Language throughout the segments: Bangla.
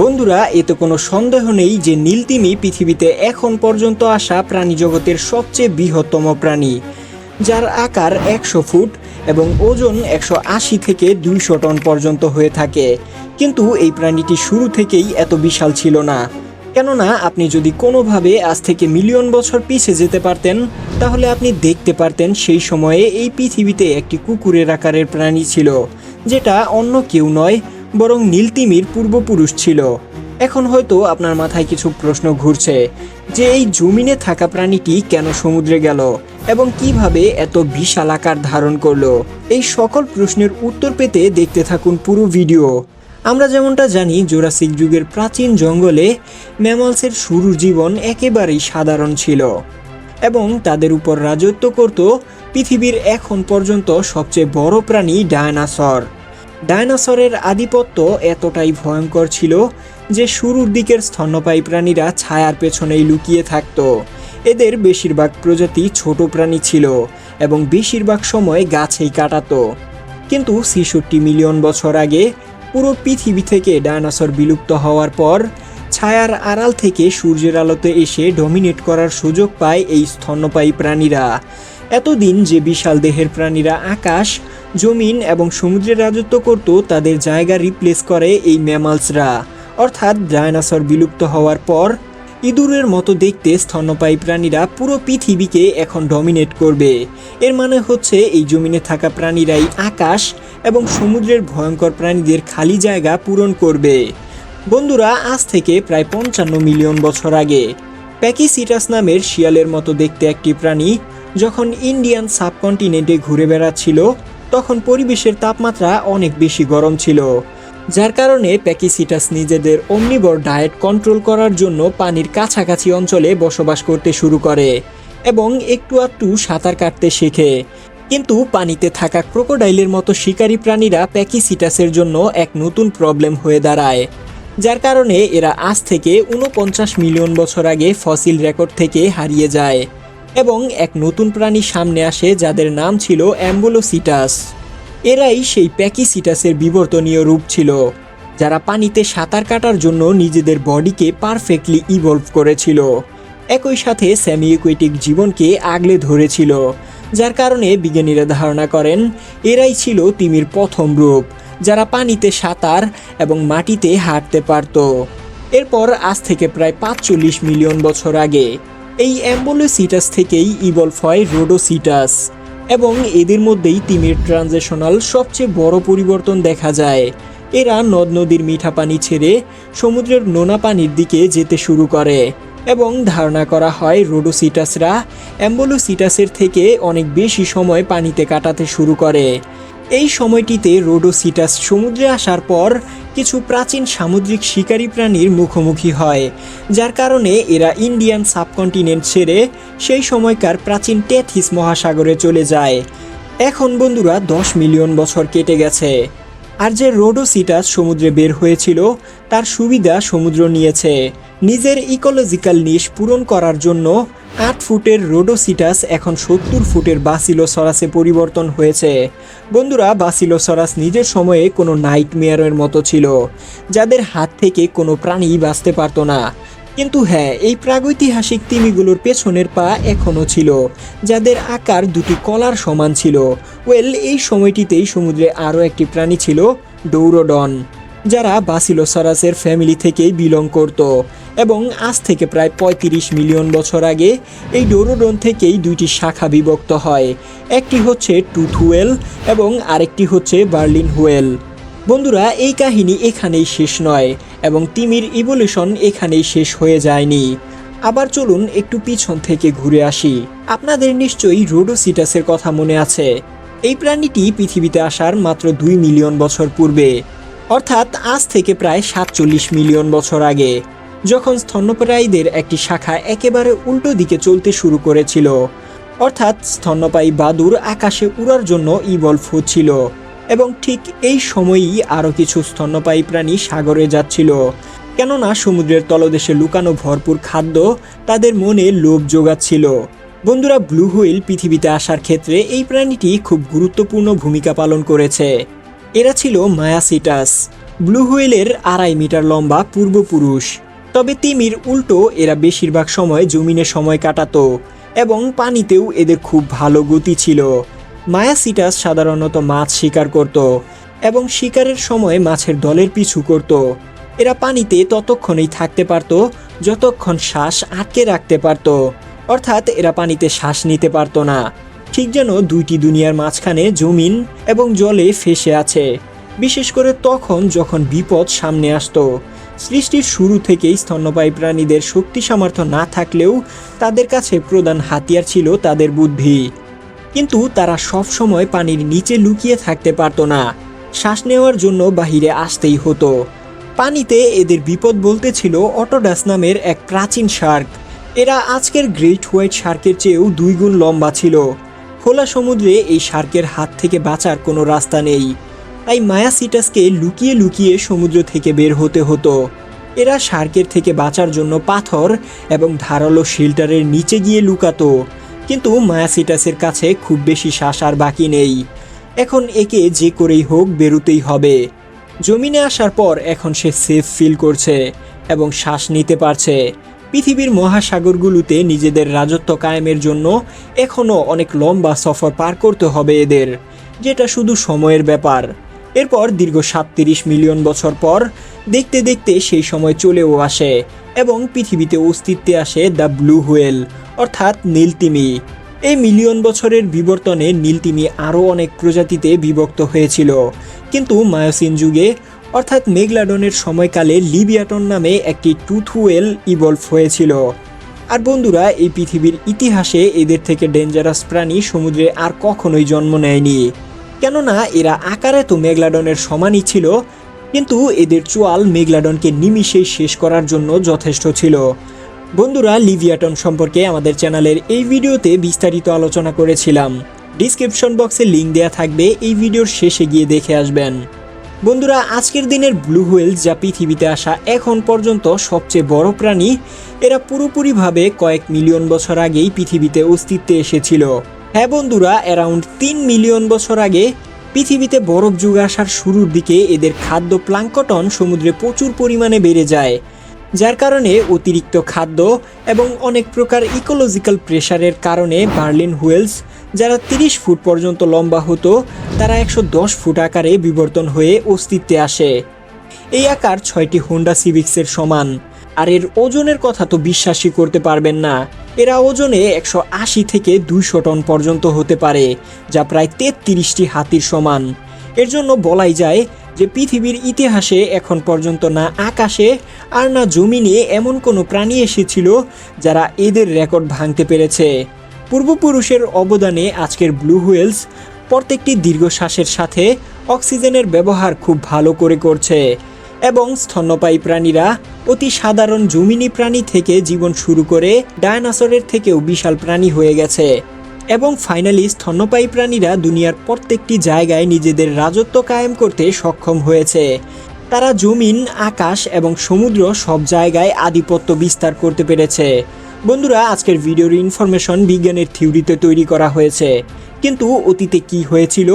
বন্ধুরা, এতে কোনো সন্দেহ নেই যে নীলতিমি পৃথিবীতে এখন পর্যন্ত আসা প্রাণী জগতের সবচেয়ে বৃহত্তম প্রাণী, যার আকার একশো ফুট এবং ওজন একশো আশি থেকে দুইশো টন পর্যন্ত হয়ে থাকে। কিন্তু এই প্রাণীটি শুরু থেকেই এত বিশাল ছিল না। কেননা, আপনি যদি কোনোভাবে আজ থেকে মিলিয়ন বছর পিছে যেতে পারতেন, তাহলে আপনি দেখতে পারতেন সেই সময়ে এই পৃথিবীতে একটি কুকুরের আকারের প্রাণী ছিল, যেটা অন্য কেউ নয় বরং নীলতিমির পূর্বপুরুষ ছিল। এখন হয়তো আপনার মাথায় কিছু প্রশ্ন ঘুরছে যে এই জমিনে থাকা প্রাণীটি কেন সমুদ্রে গেল এবং কীভাবে এত বিশাল আকার ধারণ করল। এই সকল প্রশ্নের উত্তর পেতে দেখতে থাকুন পুরো ভিডিও। আমরা যেমনটা জানি, জোরাসিক যুগের প্রাচীন জঙ্গলে ম্যামলসের শুরুর জীবন একেবারেই সাধারণ ছিল এবং তাদের উপর রাজত্ব করত পৃথিবীর এখন পর্যন্ত সবচেয়ে বড় প্রাণী ডায়নাসর। ডায়নাসরের আধিপত্য এতটাই ভয়ঙ্কর ছিল যে শুরুর দিকের স্তন্যপায়ী প্রাণীরা ছায়ার পেছনেই লুকিয়ে থাকত। এদের বেশিরভাগ প্রজাতি ছোট প্রাণী ছিল এবং বেশিরভাগ সময় গাছেই কাটাতো। কিন্তু ছেষট্টি মিলিয়ন বছর আগে পুরো পৃথিবী থেকে ডায়নোসর বিলুপ্ত হওয়ার পর ছায়ার আড়াল থেকে সূর্যের আলোতে এসে ডমিনেট করার সুযোগ পায় এই স্তন্যপায়ী প্রাণীরা। এতদিন যে বিশাল দেহের প্রাণীরা আকাশ জমিন এবং সমুদ্রে রাজত্ব করত, তাদের জায়গা রিপ্লেস করে এই ম্যামালসরা অর্থাৎ ডায়নোসর বিলুপ্ত হওয়ার পর, ইঁদুরের মতো দেখতে স্তন্যপায়ী প্রাণীরা পুরো পৃথিবীকে এখন ডমিনেট করবে। এর মানে হচ্ছে এই জমিনে থাকা প্রাণীরাই আকাশ এবং সমুদ্রের ভয়ঙ্কর প্রাণীদের খালি জায়গা পূরণ করবে। বন্ধুরা, আজ থেকে প্রায় পঞ্চান্ন মিলিয়ন বছর আগে প্যাকিসিটাস নামের শিয়ালের মতো দেখতে একটি প্রাণী, যখন ইন্ডিয়ান সাবকন্টিনেন্টে ঘুরে বেড়াচ্ছিল তখন পরিবেশের তাপমাত্রা অনেক বেশি গরম ছিল, যার কারণে প্যাকিসিটাস নিজেদের অমনিবর ডায়েট কন্ট্রোল করার জন্য পানির কাছাকাছি অঞ্চলে বসবাস করতে শুরু করে এবং একটু আধটু সাঁতার কাটতে শেখে। কিন্তু পানিতে থাকা ক্রোকোডাইলের মতো শিকারী প্রাণীরা প্যাকিসিটাসের জন্য এক নতুন প্রবলেম হয়ে দাঁড়ায়, যার কারণে এরা আজ থেকে উনপঞ্চাশ মিলিয়ন বছর আগে ফসিল রেকর্ড থেকে হারিয়ে যায়। এবং এক নতুন প্রাণী সামনে আসে যাদের নাম ছিল অ্যাম্বুলোসিটাস। এরাই সেই প্যাকিসিটাসের বিবর্তনীয় রূপ ছিল, যারা পানিতে সাঁতার কাটার জন্য নিজেদের বডিকে পারফেক্টলি ইভলভ করেছিল। একই সাথে সেমি ইকুয়েটিক জীবনকে আগলে ধরেছিল, যার কারণে বিজ্ঞানীরা ধারণা করেন এরাই ছিল তিমির প্রথম রূপ, যারা পানিতে সাঁতার এবং মাটিতে হাঁটতে পারত। এরপর আজ থেকে প্রায় পাঁচচল্লিশ মিলিয়ন বছর আগে এই অ্যাম্বোলোসিটাস থেকেই ইভলভ হয় রোডোসিটাস এবং এদের মধ্যেই তিমির ট্রানজেশনাল সবচেয়ে বড় পরিবর্তন দেখা যায়। এরা নদ নদীর মিঠা পানি ছেড়ে সমুদ্রের নোনা পানির দিকে যেতে শুরু করে এবং ধারণা করা হয় রোডোসিটাসরা অ্যাম্বোলোসিটাসের থেকে অনেক বেশি সময় পানিতে কাটাতে শুরু করে। এই সময়টিতে রোডোসিটাস সমুদ্রে আসার পর কিছু প্রাচীন সামুদ্রিক শিকারী প্রাণীর মুখোমুখি হয়, যার কারণে এরা ইন্ডিয়ান সাবকন্টিনেন্ট ছেড়ে সেই সময়কার প্রাচীন টেথিস মহাসাগরে চলে যায়। এখন বন্ধুরা, দশ মিলিয়ন বছর কেটে গেছে। আর যে রোডোসিটাস সমুদ্রে বের হয়েছিল, তার সুবিধা সমুদ্র নিয়েছে। নিজের ইকোলজিক্যাল নিশ পূরণ করার জন্য আট ফুটের রোডোসিটাস এখন সত্তর ফুটের বাসিলোসরাসে পরিবর্তন হয়েছে। বন্ধুরা, বাসিলোসরাস নিজের সময়ে কোনো নাইট মেয়ারের মতো ছিল, যাদের হাত থেকে কোনো প্রাণী বাঁচতে পারতো না। কিন্তু হ্যাঁ এই প্রাগৈতিহাসিক তিমিগুলোর পেছনের পা এখনও ছিল, যাদের আকার দুটি কলার সমান ছিল। ওয়েল, এই সময়টিতেই সমুদ্রে আরও একটি প্রাণী ছিল ডৌরোডন, যারা বাসিলোসরাসের ফ্যামিলি থেকেই বিলং করত। এবং আজ থেকে প্রায় পঁয়ত্রিশ মিলিয়ন বছর আগে এই ডোরোডন থেকেই দুইটি শাখা বিভক্ত হয়। একটি হচ্ছে টুথ হুয়েল এবং আরেকটি হচ্ছে বার্লিন হুয়েল বন্ধুরা, এই কাহিনী এখানেই শেষ নয় এবং তিমির ইভলিউশন এখানেই শেষ হয়ে যায়নি। আবার চলুন একটু পিছন থেকে ঘুরে আসি। আপনাদের নিশ্চয়ই রোডোসিটাসের কথা মনে আছে। এই প্রাণীটি পৃথিবীতে আসার মাত্র দুই মিলিয়ন বছর পূর্বে, অর্থাৎ আজ থেকে প্রায় সাতচল্লিশ মিলিয়ন বছর আগে। যখন স্তন্যপ্রায়ীদের একটি শাখা একেবারে উল্টো দিকে চলতে শুরু করেছিল, অর্থাৎ স্তন্যপায়ী বাদুর আকাশে উড়ার জন্য ইভলভ হচ্ছিল এবং ঠিক এই সময়েই আরও কিছু স্তন্যপায়ী প্রাণী সাগরে যাচ্ছিল। কেননা সমুদ্রের তলদেশে লুকানো ভরপুর খাদ্য তাদের মনে লোভ যোগাচ্ছিল বন্ধুরা, ব্লু হুইল পৃথিবীতে আসার ক্ষেত্রে এই প্রাণীটি খুব গুরুত্বপূর্ণ ভূমিকা পালন করেছে। এরা ছিল মায়াসিটাস। ব্লু হুয়েলের আড়াই মিটার লম্বা পূর্বপুরুষ। তবে তিমির উল্টো, এরা বেশিরভাগ সময় জমিনে সময় কাটাতো এবং পানিতেও এদের খুব ভালো গতি ছিল। মায়াসিটাস সাধারণত মাছ শিকার করত এবং শিকারের সময় মাছের দলের পিছু করত। এরা পানিতে ততক্ষণেই থাকতে পারত, যতক্ষণ শ্বাস আটকে রাখতে পারত। অর্থাৎ এরা পানিতে শ্বাস নিতে পারত না। ঠিক যেন দুইটি দুনিয়ার মাঝখানে জমিন এবং জলে ফেসে আছে। বিশেষ করে তখন যখন বিপদ সামনে আসতো সৃষ্টির শুরু থেকেই স্তন্যপায়ী প্রাণীদের শক্তি সামর্থ্য না থাকলেও তাদের কাছে প্রধান হাতিয়ার ছিল তাদের বুদ্ধি। কিন্তু তারা সব সময় পানির নিচে লুকিয়ে থাকতে পারত না। শ্বাস নেওয়ার জন্য বাহিরে আসতেই হতো। পানিতে এদের বিপদ বলতে ছিল অটোডাস নামের এক প্রাচীন শার্ক। এরা আজকের গ্রেট হোয়াইট শার্কের চেয়েও দুই গুণ লম্বা ছিল। খোলা সমুদ্রে এই শার্কের হাত থেকে বাঁচার কোনো রাস্তা নেই। তাই মায়াসিটাসকে লুকিয়ে লুকিয়ে সমুদ্র থেকে বের হতে হতো। এরা শার্কের থেকে বাঁচার জন্য পাথর এবং ধারালো শিল্টারের নিচে গিয়ে লুকাতো। কিন্তু মায়াসিটাসের কাছে খুব বেশি শ্বাস আর বাকি নেই। এখন একে যে করেই হোক বেরোতেই হবে। জমিনে আসার পর এখন সে সেফ ফিল করছে এবং শ্বাস নিতে পারছে। পৃথিবীর মহাসাগরগুলোতে নিজেদের রাজত্ব কায়েমের জন্য এখনও অনেক লম্বা সফর পার করতে হবে এদের, যেটা শুধু সময়ের ব্যাপার। এরপর দীর্ঘ সাতত্রিশ মিলিয়ন বছর পর দেখতে দেখতে সেই সময় চলেও আসে এবং পৃথিবীতে অস্তিত্বে আসে দ্য ব্লু হুয়েল, অর্থাৎ নীলতিমি। এই মিলিয়ন বছরের বিবর্তনে নীলতিমি আরও অনেক প্রজাতিতে বিভক্ত হয়েছিল। কিন্তু মায়োসিন যুগে, অর্থাৎ মেঘলাডনের সময়কালে লিবিয়াটন নামে একটি টুথুয়েল ইভলভ হয়েছিল। আর বন্ধুরা, এই পৃথিবীর ইতিহাসে এদের থেকে ডেঞ্জারাস প্রাণী সমুদ্রে আর কখনোই জন্ম নেয়নি। কেননা এরা আকারে তো মেঘলাডনের সমানই ছিল, কিন্তু এদের চোয়াল মেঘলাডনকে নিমিষেই শেষ করার জন্য যথেষ্ট ছিল। বন্ধুরা, লিভিয়াটন সম্পর্কে আমাদের চ্যানেলের এই ভিডিওতে বিস্তারিত আলোচনা করেছিলাম। ডিসক্রিপশন বক্সে লিঙ্ক দেওয়া থাকবে, এই ভিডিওর শেষে গিয়ে দেখে আসবেন। বন্ধুরা, আজকের দিনের ব্লু হুয়েল, যা পৃথিবীতে আসা এখন পর্যন্ত সবচেয়ে বড় প্রাণী, এরা পুরোপুরিভাবে কয়েক মিলিয়ন বছর আগেই পৃথিবীতে অস্তিত্বে এসেছিল। হ্যাঁ বন্ধুরা অ্যারাউন্ড তিন মিলিয়ন বছর আগে পৃথিবীতে বরফ যুগ আসার শুরুর দিকে এদের খাদ্য প্লাঙ্কটন সমুদ্রে প্রচুর পরিমাণে বেড়ে যায়, যার কারণে অতিরিক্ত খাদ্য এবং অনেক প্রকার ইকোলজিক্যাল প্রেশারের কারণে বার্লিন হুয়েলস, যারা তিরিশ ফুট পর্যন্ত লম্বা হতো, তারা একশো দশ ফুট আকারে বিবর্তন হয়ে অস্তিত্বে আসে। এই আকার ছয়টি হোন্ডা সিভিক্সের সমান, আর এর ওজনের কথা তো বিশ্বাসই করতে পারবেন না। এরা ওজনে একশো আশি থেকে দুইশো টন পর্যন্ত হতে পারে, যা প্রায় তেত্রিশটি হাতির সমান। এর জন্য বলাই যায় যে পৃথিবীর ইতিহাসে এখন পর্যন্ত না আকাশে আর না জমিনে এমন কোনো প্রাণী এসেছিল যারা এদের রেকর্ড ভাঙতে পেরেছে। পূর্বপুরুষের অবদানে আজকের ব্লু হুয়েলস প্রত্যেকটি দীর্ঘশ্বাসের সাথে অক্সিজেনের ব্যবহার খুব ভালো করে করছে। এবং স্তন্যপায়ী প্রাণীরা অতি সাধারণ জমিনী প্রাণী থেকে জীবন শুরু করে ডায়নাসরের থেকেও বিশাল প্রাণী হয়ে গেছে। এবং ফাইনালি স্তন্যপায়ী প্রাণীরা দুনিয়ার প্রত্যেকটি জায়গায় নিজেদের রাজত্ব কায়েম করতে সক্ষম হয়েছে। তারা জমিন, আকাশ এবং সমুদ্র সব জায়গায় আধিপত্য বিস্তার করতে পেরেছে। বন্ধুরা, আজকের ভিডিওর ইনফরমেশন বিজ্ঞানের থিওরিতে তৈরি করা হয়েছে। কিন্তু অতীতে কি হয়েছিল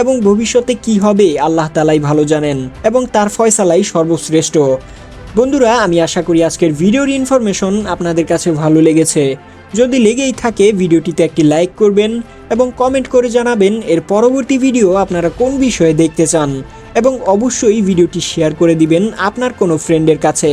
এবং ভবিষ্যতে কি হবে, আল্লাহ তালাই ভালো জানেন এবং তার ফয়সালাই সর্বশ্রেষ্ঠ। বন্ধুরা, আমি আশা করি আজকের ভিডিওর ইনফরমেশন আপনাদের কাছে ভালো লেগেছে। যদি লেগেই থাকে, ভিডিওটিতে একটি লাইক করবেন এবং কমেন্ট করে জানাবেন এর পরবর্তী ভিডিও আপনারা কোন বিষয়ে দেখতে চান এবং অবশ্যই ভিডিওটি শেয়ার করে দিবেন আপনার কোনো ফ্রেন্ডের কাছে।